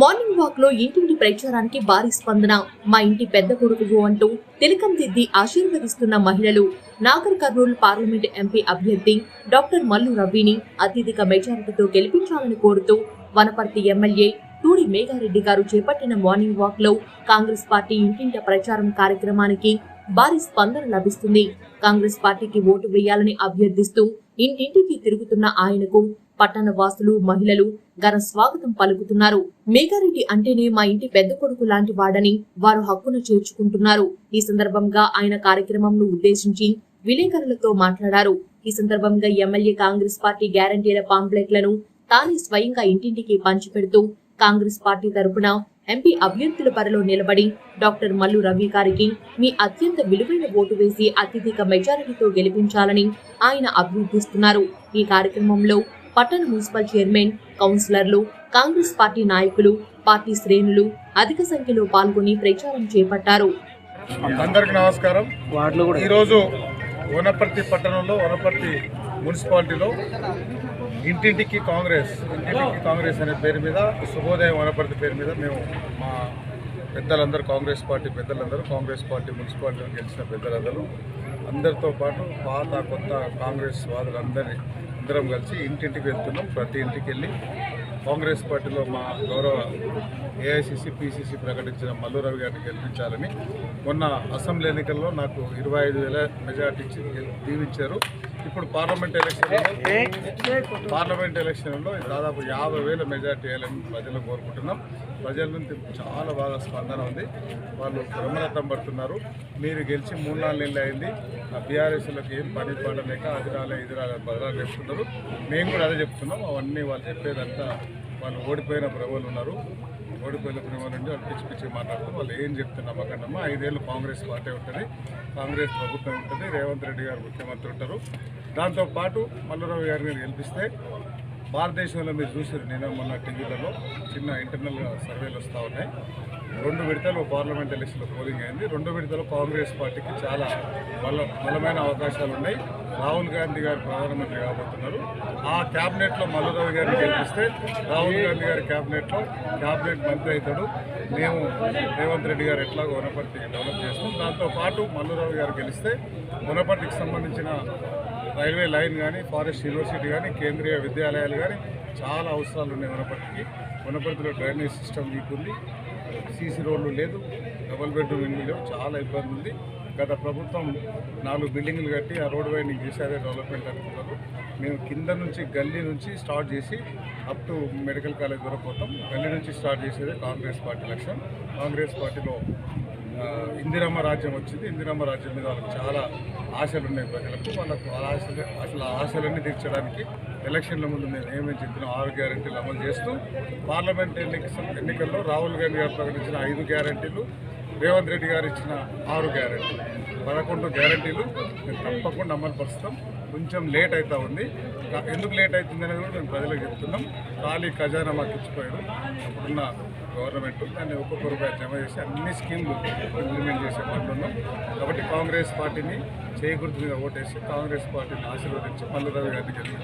Morning వాక్లో ఇంటింటి ప్రచారానికి భారీ స్పందన. మా ఇంటి పెద్ద కొడుకు అంటూ తిలకం దిద్ది ఆశీర్వదిస్తున్న మహిళలు నాగర్ కర్నూలు పార్లమెంట్ ఎంపీ అభ్యర్థి డాక్టర్ మల్లు రవిని అత్యధిక మెజారిటీతో గెలిపించాలని కోరుతూ వనపర్తి ఎమ్మెల్యే తూడి మేఘారెడ్డి గారు చేపట్టిన మార్నింగ్ వాక్లో కాంగ్రెస్ పార్టీ ఇంటింట ప్రచారం కార్యక్రమానికి భారీ స్పందన లభిస్తుంది. కాంగ్రెస్ పార్టీకి ఓటు వేయాలని అభ్యర్థిస్తూ ఇంటింటికి తిరుగుతున్న ఆయనకు పట్టణ వాసులు మహిళలు ఘన స్వాగతం పలుకుతున్నారు. మేఘారెడ్డి అంటేనే మా ఇంటి పెద్ద కొడుకు లాంటి వాడని వారు హక్కున చేర్చుకుంటున్నారు. ఈ సందర్భంగా ఆయన కార్యక్రమంను ఉద్దేశించి విలేకరులతో మాట్లాడారు. ఈ సందర్భంగా ఎమ్మెల్యే కాంగ్రెస్ పార్టీ గ్యారంటీల పాంప్లెట్లను తానే స్వయంగా ఇంటింటికి పంచిపెడుతూ కాంగ్రెస్ పార్టీ తరపున ఎంపీ అభ్యర్థుల పరిలో నిలబడి డాక్టర్ మల్లు రవి గారికి మీ అత్యంత విలువైన ఓటు వేసి అత్యధిక మెజారిటీతో గెలిపించాలని ఆయన అభ్యర్థిస్తున్నారు ఈ కార్యక్రమంలో పట్టణ మున్సిపల్ చైర్మన్ కౌన్సిలర్లు కాంగ్రెస్ పార్టీ నాయకులు పార్టీ శ్రేణులు అధిక సంఖ్యలో పాల్గొని ప్రచారం చేపట్టారు. అందరికి నమస్కారం. కూడా ఈరోజు వనపర్తి పట్టణంలో వనపర్తి మున్సిపాలిటీలో ఇంటింటికి కాంగ్రెస్ ఇంటింటికి కాంగ్రెస్ అనే పేరు మీద శుభోదయం వనపర్తి పేరు మీద మేము మా పెద్దలందరూ కాంగ్రెస్ పార్టీ పెద్దలందరూ కాంగ్రెస్ పార్టీ మున్సిపాలిటీలో గెలిచిన పెద్దలందరూ అందరితో పాటు పాత కొత్త కాంగ్రెస్ వాదులందరినీ అందరం కలిసి ఇంటింటికి వెళ్తున్నాం. ప్రతి ఇంటికి వెళ్ళి కాంగ్రెస్ పార్టీలో మా గౌరవ ఏఐసిసి పిసిసి ప్రకటించిన మల్లు రవి గారిని గెలిపించాలని మొన్న అసెంబ్లీ ఎన్నికల్లో నాకు ఇరవై ఐదు వేల మెజార్టీ ఇచ్చి దీవించారు. ఇప్పుడు పార్లమెంట్ ఎలక్షన్ పార్లమెంట్ ఎలక్షన్లో దాదాపు యాభై వేల మెజార్టీ వేయాలని ప్రజలు కోరుకుంటున్నాం. ప్రజల నుంచి చాలా బాగా స్పందన ఉంది. వాళ్ళు బ్రహ్మరథం పడుతున్నారు. మీరు గెలిచి మూడు నాలుగు నెలలు అయింది. ఆ బీఆర్ఎస్లకు ఏం పని పడలేక అది రాలే ఇది రాలే బదలాలు చెప్తున్నారు మేము కూడా అదే చెప్తున్నాం. అవన్నీ వాళ్ళు చెప్పేదంతా వాళ్ళు ఓడిపోయిన ప్రభువులు ఉన్నారు. ఓడిపోయిన ప్రభువులు అంటే వాళ్ళు పిచ్చి పిచ్చి మాట్లాడుతూ వాళ్ళు ఏం చెప్తున్నా మాకన్నమ్మా. ఐదేళ్ళు కాంగ్రెస్ పార్టీ ఉంటుంది. కాంగ్రెస్ ప్రభుత్వం ఉంటుంది. రేవంత్ రెడ్డి గారు ముఖ్యమంత్రి ఉంటారు. దాంతోపాటు మల్లురావు గారిని గెలిపిస్తే భారతదేశంలో మీరు చూసారు నేను మొన్న టీవీలలో చిన్న ఇంటర్నల్ సర్వేలు వస్తూ ఉన్నాయి. రెండు విడతలు పార్లమెంట్ ఎలక్షన్లో పోలింగ్ అయింది. రెండు విడతలు కాంగ్రెస్ పార్టీకి చాలా బల బలమైన అవకాశాలు ఉన్నాయి. రాహుల్ గాంధీ గారు ప్రధానమంత్రి కాబోతున్నారు. ఆ క్యాబినెట్లో మల్లరావు గారిని గెలిపిస్తే రాహుల్ గాంధీ గారి క్యాబినెట్లో క్యాబినెట్ మంత్రి అవుతాడు. మేము రేవంత్ రెడ్డి గారు ఎట్లాగో వనపర్తి డెవలప్ చేస్తాం. దాంతోపాటు మల్లరావు గారు గెలిస్తే వనపర్తికి సంబంధించిన రైల్వే లైన్ కానీ ఫారెస్ట్ యూనివర్సిటీ కానీ కేంద్రీయ విద్యాలయాలు కానీ చాలా అవసరాలు ఉన్నాయి వనపర్తికి వనపర్తిలో డ్రైనేజ్ సిస్టమ్ వీక్ ఉంది. సీసీ రోడ్లు లేదు డబుల్ బెడ్రూమ్ ఇల్లు లేవు చాలా ఇబ్బంది ఉంది. గత ప్రభుత్వం నాలుగు బిల్డింగ్లు కట్టి ఆ రోడ్ వైండింగ్ చేసి అదే డెవలప్మెంట్ అనుకున్నారు మేము కింద నుంచి గల్లీ నుంచి స్టార్ట్ చేసి అప్ టు మెడికల్ కాలేజ్ వరకు పోతాం. గల్లీ నుంచి స్టార్ట్ చేసేది కాంగ్రెస్ పార్టీ లక్ష్యం. కాంగ్రెస్ పార్టీలో ఇందిరమ్మ రాజ్యం వచ్చింది. ఇందిరమ్మ రాజ్యం మీద వాళ్ళకి చాలా ఆశలు ఉన్నాయి ప్రజలకు. వాళ్ళకు ఆశలు అసలు ఆ ఆశలన్నీ తీర్చడానికి ఎలక్షన్ల ముందు మేము ఏమేమి చెప్పిన ఆరు గ్యారంటీలు అమలు చేస్తూ పార్లమెంట్ ఎన్నిక ఎన్నికల్లో రాహుల్ గాంధీ గారు ప్రకటించిన ఐదు గ్యారంటీలు రేవంత్ రెడ్డి గారు ఇచ్చిన ఆరు గ్యారంటీలు పదకొండు గ్యారంటీలు మేము తప్పకుండా అమలు పరుస్తాం కొంచెం లేట్ అవుతా ఉంది. ఎందుకు లేట్ అవుతుంది అనేది కూడా మేము ప్రజలకు చెప్తున్నాం. ఖాళీ ఖజానా మాకు ఇచ్చిపోయారు. అప్పుడున్న గవర్నమెంట్ దాన్ని ఒక్కొక్క రూపాయి జమ చేసి అన్ని స్కీమ్లు ఇంప్లిమెంట్ చేసే పనులు కాబట్టి కాంగ్రెస్ పార్టీని చేకూర్తి మీద ఓటేసి కాంగ్రెస్ పార్టీని ఆశీర్వదించి మల్లు రవి గారిని గెలిపించారు.